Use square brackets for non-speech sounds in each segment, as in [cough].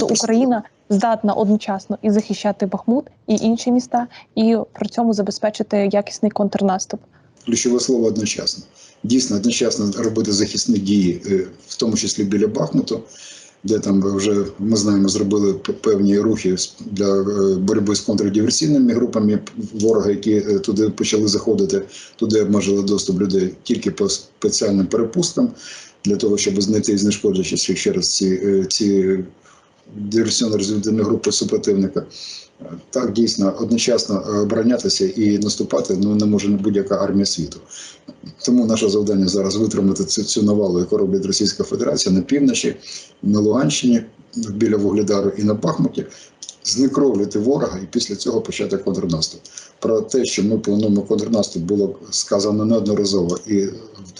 то Україна здатна одночасно і захищати Бахмут, і інші міста, і при цьому забезпечити якісний контрнаступ. ключове слово одночасно. Дійсно, одночасно робити захисні дії, е, в тому числі біля Бахмуту, де там вже ми знаємо, зробили певні рухи для е, боротьби з контрдиверсійними групами ворога, які е, туди почали заходити, туди обмежили доступ людей тільки по спеціальним перепусткам для того, щоб знайти і знешкоджити ще- раз ці, ці диверсійно-розвідувальні групи супротивника. Так, дійсно, одночасно е, оборонятися і наступати ну, не може будь-яка армія світу. Тому наше завдання зараз витримати цю, цю навалу, яку робить Російська Федерація на півночі, на Луганщині, біля Вугледару і на Бахмуті, знекровлювати ворога і після цього почати контрнаступ. Про те, що ми плануємо контрнаступ, було сказано неодноразово і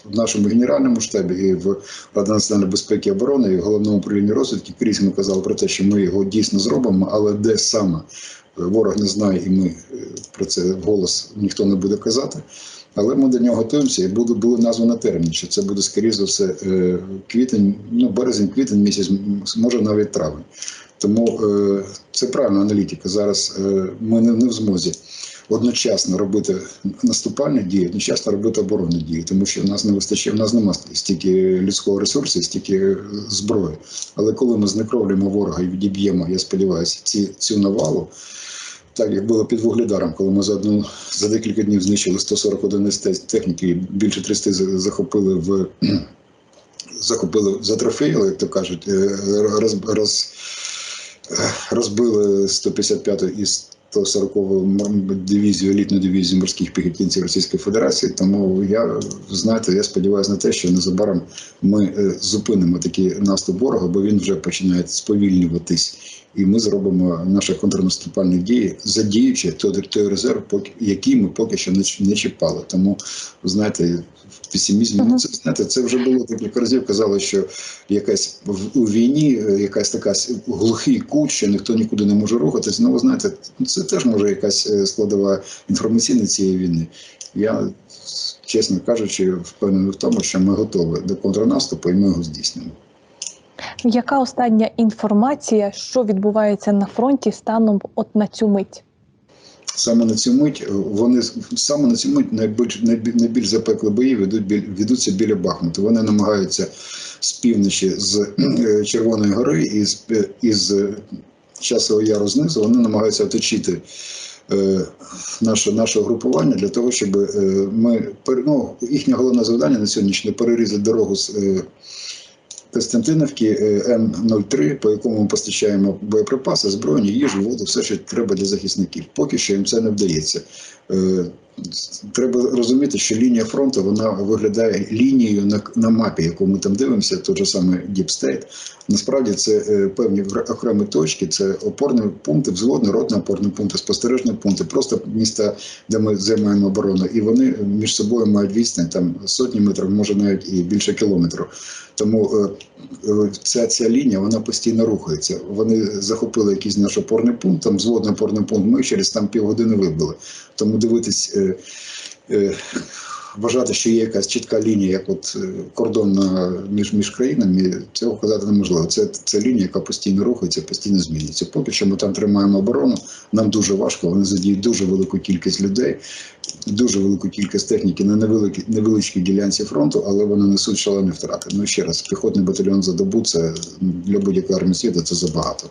в нашому генеральному штабі, і в Раді національної безпеки і оборони, і в головному управлінні розвідки крізь ми казали про те, що ми його дійсно зробимо, але де саме ворог не знає, і ми е, про це вголос ніхто не буде казати. Але ми до нього готуємося і буде було названо термін, що це буде скоріше за все е, квітень, ну березень, квітень місяць, може навіть травень. Тому е, це правильна аналітика. Зараз ми не, в змозі одночасно робити наступальні дії, одночасно робити оборонні дії, тому що в нас не вистачає, в нас немає стільки людського ресурсу, стільки зброї. Але коли ми знекровлюємо ворога і відіб'ємо, я сподіваюся, ці, цю навалу. Так як було під вугледаром, коли ми за одну за декілька днів знищили 140 одиниць техніки, і більше 300 за- захопили в [clears throat] захопили затрофеїли, як то кажуть, е, роз, роз, е, розбили 155 і 140 дивізію, елітну дивізію морських піхотинців Російської Федерації. Тому я знаєте, я сподіваюся на те, що незабаром ми е, зупинимо такий наступ ворога, бо він вже починає сповільнюватись. І ми зробимо наші контрнаступальні дії, задіючи той, той резерв, який ми поки що не, не чіпали. Тому знаєте, в песимізмі Мгм. це знаєте, це вже було декілька разів. Казали, що якась в- у війні е, якась така глухий кут, що ніхто нікуди не може рухатись. Ну, ви знаєте, це теж може якась е, складова інформаційна цієї війни. Я, чесно кажучи, впевнений в тому, що ми готові до контрнаступу і ми його здійснимо. Яка остання інформація, що відбувається на фронті станом от на цю мить? Саме на цю мить е, вони саме на цю мить найбільш найбільш запекли бої ведуть ведуться біля Бахмуту. Вони намагаються з півночі з е, Червоної гори і з е, із Часового Яру знизу. Вони намагаються оточити наше наше групування для того, щоб ми ну, їхнє головне завдання на сьогоднішній перерізати дорогу з. Е, Костянтинівки е, М03, по якому ми постачаємо боєприпаси, збройні, їжу, воду, все, що треба для захисників. Поки що їм це не вдається. Е, Треба розуміти, що лінія фронту вона виглядає лінією на, на мапі, яку ми там дивимося, той же Deep State. Насправді це е, певні окремі точки, це опорні пункти, взводні, ротні опорні пункти, спостережні пункти, просто міста, де ми займаємо оборону, і вони між собою мають відстань там сотні метрів, може навіть і більше кілометрів. Тому е, е, ця, ця лінія вона постійно рухається. Вони захопили якийсь наш опорний пункт, там зводний опорний пункт. Ми через там півгодини вибили. Тому дивитись, е, вважати, що є якась чітка лінія, як от е, кордон між, між країнами, цього казати неможливо. Це, це лінія, яка постійно рухається, постійно змінюється. Поки що ми там тримаємо оборону. Нам дуже важко. Вони задіють дуже велику кількість людей, дуже велику кількість техніки на невеликій невеличкій ділянці фронту, але вони несуть шалені втрати. Ну ще раз, піхотний батальйон за добу це для будь-якої армії світу це забагато.